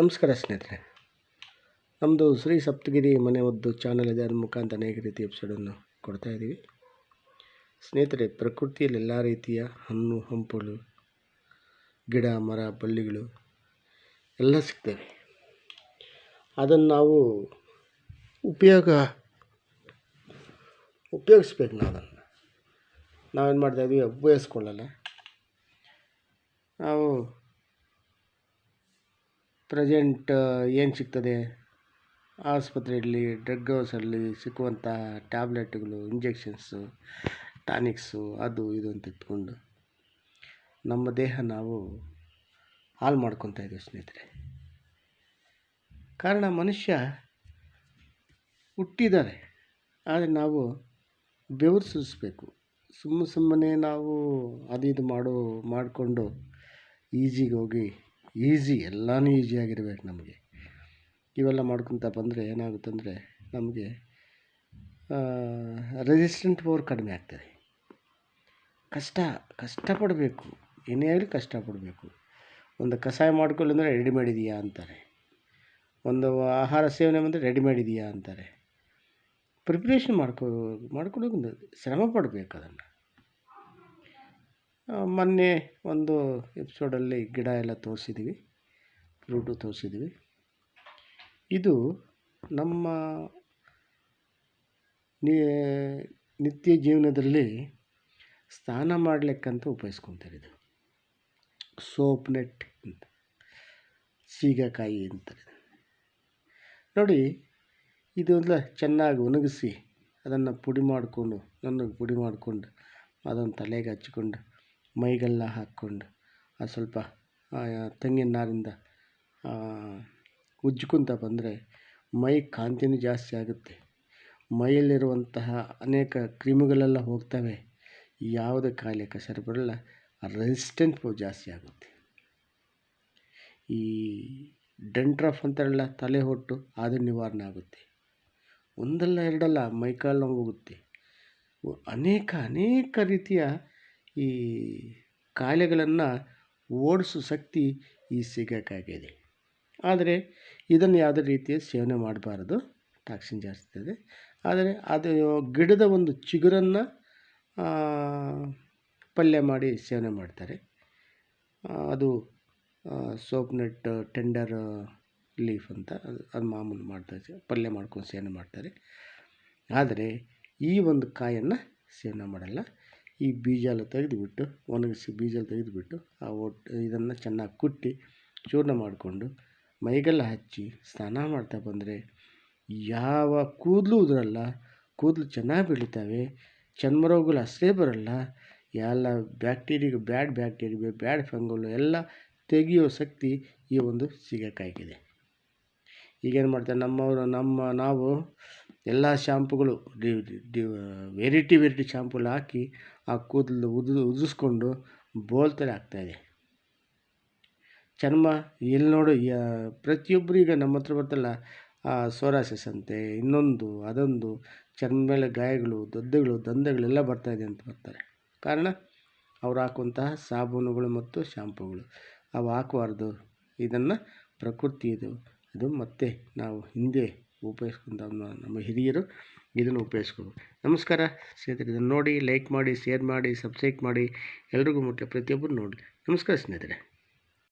ನಮಸ್ಕಾರ ಸ್ನೇಹಿತರೆ. ನಮ್ಮದು ಶ್ರೀ ಸಪ್ತಗಿರಿ ಮನೆ ಒದ್ದು ಚಾನಲ್ ಇದೆ, ಅದ್ರ ಮುಖಾಂತರ ಅನೇಕ ರೀತಿಯ ಎಪಿಸೋಡನ್ನು ಕೊಡ್ತಾ ಇದ್ದೀವಿ ಸ್ನೇಹಿತರೆ, ಪ್ರಕೃತಿಯಲ್ಲಿ ಎಲ್ಲ ರೀತಿಯ ಹಣ್ಣು, ಹಂಪಲು, ಗಿಡ, ಮರ, ಬಳ್ಳಿಗಳು ಎಲ್ಲ ಸಿಗ್ತವೆ. ಅದನ್ನು ನಾವು ಉಪಯೋಗ, ಉಪಯೋಗಿಸ್ಬೇಕು ನಾವು ಅದನ್ನು. ನಾವೇನು ಮಾಡ್ತಾಯಿದ್ವಿ ಉಪಯೋಗಿಸ್ಕೊಳ್ಳಲ್ಲ ನಾವು ಪ್ರೆಸೆಂಟ್ ಏನು ಸಿಗ್ತದೆ? ಆಸ್ಪತ್ರೆಯಲ್ಲಿ ಡ್ರಗ್ ಹೌಸಲ್ಲಿ ಸಿಕ್ಕುವಂಥ ಟ್ಯಾಬ್ಲೆಟ್ಗಳು, ಇಂಜೆಕ್ಷನ್ಸು, ಟಾನಿಕ್ಸು, ಅದು, ಇದು ಅಂತ ಇಟ್ಕೊಂಡು ನಮ್ಮ ದೇಹ ನಾವು ಹಾಳು ಮಾಡ್ಕೊತಾ ಇದ್ದೀವಿ ಸ್ನೇಹಿತರೆ. ಕಾರಣ ಮನುಷ್ಯ ಹುಟ್ಟಿದ್ದಾರೆ ಆದರೆ ನಾವು ಬೆವರು ಸುರಿಸ್ಬೇಕು. ಸುಮ್ಮ ಸುಮ್ಮನೆ ನಾವು ಅದು ಇದು ಮಾಡೋ, ಮಾಡಿಕೊಂಡು ಈಜಿಗೆ ಹೋಗಿ ಈಸಿ, ಎಲ್ಲನೂ ಈಸಿಯಾಗಿರ್ಬೇಕು ನಮಗೆ. ಇವೆಲ್ಲ ಮಾಡ್ಕೊತ ಬಂದರೆ ಏನಾಗುತ್ತಂದರೆ ನಮಗೆ ರೆಸಿಸ್ಟೆಂಟ್ ಪವರ್ ಕಡಿಮೆ ಆಗ್ತದೆ. ಕಷ್ಟ, ಕಷ್ಟಪಡಬೇಕು. ಏನೇ ಆಗಲಿ ಕಷ್ಟಪಡಬೇಕು. ಒಂದು ಕಷಾಯ ಮಾಡ್ಕೊಳ್ಳಿ ಅಂದರೆ ರೆಡಿಮೇಡ್ ಇದೆಯಾ ಅಂತಾರೆ. ಒಂದು ಆಹಾರ ಸೇವನೆ ಬಂದರೆ ರೆಡಿಮೇಡ್ ಇದೆಯಾ ಅಂತಾರೆ. ಪ್ರಿಪ್ರೇಷನ್ ಮಾಡ್ಕೋ ಮಾಡ್ಕೊಳ್ಳೋದು ಶ್ರಮ ಪಡಬೇಕು ಅದನ್ನು. ಮೊನ್ನೆ ಒಂದು ಎಪಿಸೋಡಲ್ಲಿ ಗಿಡ ಎಲ್ಲ ತೋರಿಸಿದ್ದೀವಿ ಫ್ರೂಟು ತೋರಿಸಿದ್ದೀವಿ. ಇದು ನಮ್ಮ ನಿತ್ಯ ಜೀವನದಲ್ಲಿ ಸ್ನಾನ ಮಾಡಲಿಕ್ಕಂತ ಉಪಯೋಗಿಸ್ಕೊತಾರೆ ಇದು. ಸೋಪ್ ನೆಟ್ ಅಂತ, ಸೀಗೆಕಾಯಿ ಅಂತಾರೆ ನೋಡಿ ಇದೆಲ್ಲ ಚೆನ್ನಾಗಿ ಒಣಗಿಸಿ ಅದನ್ನು ಪುಡಿ ಮಾಡಿಕೊಂಡು ನನಗೆ ಪುಡಿ ಮಾಡಿಕೊಂಡು ಅದನ್ನು ತಲೆಗೆ ಹಚ್ಕೊಂಡು ಮೈಗೆಲ್ಲ ಹಾಕ್ಕೊಂಡು ಅದು ಸ್ವಲ್ಪ ತೆಂಗಿನ ನಾರಿಂದ ಉಜ್ಕೊಳ್ತಾ ಬಂದರೆ ಮೈ ಕಾಂತಿನೂ ಜಾಸ್ತಿ ಆಗುತ್ತೆ. ಮೈಯಲ್ಲಿರುವಂತಹ ಅನೇಕ ಕ್ರಿಮಿಗಳೆಲ್ಲ ಹೋಗ್ತವೆ. ಯಾವುದೇ ಕಾಯಿಲೆ ಸರಿ ಬರಲ್ಲ ರೆಸಿಸ್ಟೆಂಟ್ ಜಾಸ್ತಿ ಆಗುತ್ತೆ. ಈ ಡೆಂಟ್ರಫ್ ಅಂತಾರಲ್ಲ, ತಲೆ ಹೊಟ್ಟು ಅದು ನಿವಾರಣೆ ಆಗುತ್ತೆ. ಒಂದಲ್ಲ ಎರಡಲ್ಲ ಮೈಕಾಲು ನೋವು ಹೋಗುತ್ತೆ. ಅನೇಕ ಅನೇಕ ರೀತಿಯ ಈ ಕಾಯಿಲೆಗಳನ್ನು ಓಡಿಸೋ ಶಕ್ತಿ ಈ ಸೀಗೆಕಾಯಿಗಿದೆ ಆದರೆ ಇದನ್ನು ಯಾವುದೇ ರೀತಿಯ ಸೇವನೆ ಮಾಡಬಾರ್ದು. ಟಾಕ್ಸಿನ್ ಜಾಸ್ತಿ ಇದೆ ಆದರೆ ಅದು ಗಿಡದ ಒಂದು ಚಿಗುರನ್ನು ಪಲ್ಯ ಮಾಡಿ ಸೇವನೆ ಮಾಡ್ತಾರೆ. ಅದು ಸೋಪ್ ನೆಟ್, ಟೆಂಡರ್, ಲೀಫ್ ಅಂತ ಅದು ಮಾಮೂಲು ಮಾಡ್ತಾರೆ ಪಲ್ಯ ಮಾಡ್ಕೊಂಡು ಸೇವನೆ ಮಾಡ್ತಾರೆ. ಆದರೆ ಈ ಒಂದು ಕಾಯನ್ನು ಸೇವನೆ ಮಾಡಲ್ಲ. ಈ ಬೀಜ ತೆಗೆದುಬಿಟ್ಟು, ಒಣಗಿಸಿ ಬೀಜ ತೆಗೆದುಬಿಟ್ಟು, ಆ ಒಟ್ಟು ಇದನ್ನು ಚೆನ್ನಾಗಿ ಕುಟ್ಟಿ ಚೂರ್ಣ ಮಾಡಿಕೊಂಡು ಮೈಗೆಲ್ಲ ಹಚ್ಚಿ ಸ್ನಾನ ಮಾಡ್ತಾ ಬಂದರೆ ಯಾವ ಕೂದಲು ಉದುರಲ್ಲ, ಕೂದಲು ಚೆನ್ನಾಗಿ ಬೆಳಿತಾವೆ ಚರ್ಮ ರೋಗಗಳು ಅಷ್ಟೇ ಬರಲ್ಲ, ಎಲ್ಲ bacteria bad bacteria bad fungal ಎಲ್ಲ ತೆಗೆಯೋ ಶಕ್ತಿ ಈ ಒಂದು ಸೀಗೆಕಾಯಿಗಿದೆ. ಈಗೇನು ಮಾಡ್ತಾರೆ? ನಮ್ಮವರು, ನಮ್ಮ ನಾವು ಎಲ್ಲ ಶಾಂಪುಗಳು ವೆರೈಟಿ ವೆರೈಟಿ ಶಾಂಪುಗಳು ಹಾಕಿ ಆ ಕೂದಲು ಉದು ಉದಿಸ್ಕೊಂಡು ಥರ ಆಗ್ತಾಯಿದೆ ಚರ್ಮ ಎಲ್ಲಿ ನೋಡು ಪ್ರತಿಯೊಬ್ಬರು ಈಗ ನಮ್ಮ ಹತ್ರ ಬರ್ತಲ್ಲ ಸೋರಾಸಿಸ್ ಅಂತೆ, ಇನ್ನೊಂದು, ಅದೊಂದು ಚರ್ಮ ಮೇಲೆ ಗಾಯಗಳು, ದೊದ್ದೆಗಳು ದಂಧೆಗಳೆಲ್ಲ ಬರ್ತಾಯಿದೆ ಅಂತ ಬರ್ತಾರೆ. ಕಾರಣ? ಅವ್ರು ಹಾಕುವಂತಹ ಸಾಬೂನುಗಳು ಮತ್ತು ಶಾಂಪುಗಳು. ಅವು ಹಾಕಬಾರ್ದು. ಇದನ್ನು ಪ್ರಕೃತಿ ಇದು ಮತ್ತೆ ನಾವು ಹಿಂದೆ ಉಪಯೋಗಿಸ್ಕೊಂಡ ನಮ್ಮ ಹಿರಿಯರು ಇದನ್ನು ಉಪಯೋಗಿಸ್ಕೋಬೇಕು. ನಮಸ್ಕಾರ ಸ್ನೇಹಿತರೆ, ಇದನ್ನು ನೋಡಿ ಲೈಕ್ ಮಾಡಿ ಶೇರ್ ಮಾಡಿ ಸಬ್ಸ್ಕ್ರೈಬ್ ಮಾಡಿ, ಎಲ್ರಿಗೂ ಮುಖ್ಯ ಪ್ರತಿಯೊಬ್ಬರು ನೋಡಿ. ನಮಸ್ಕಾರ ಸ್ನೇಹಿತರೆ.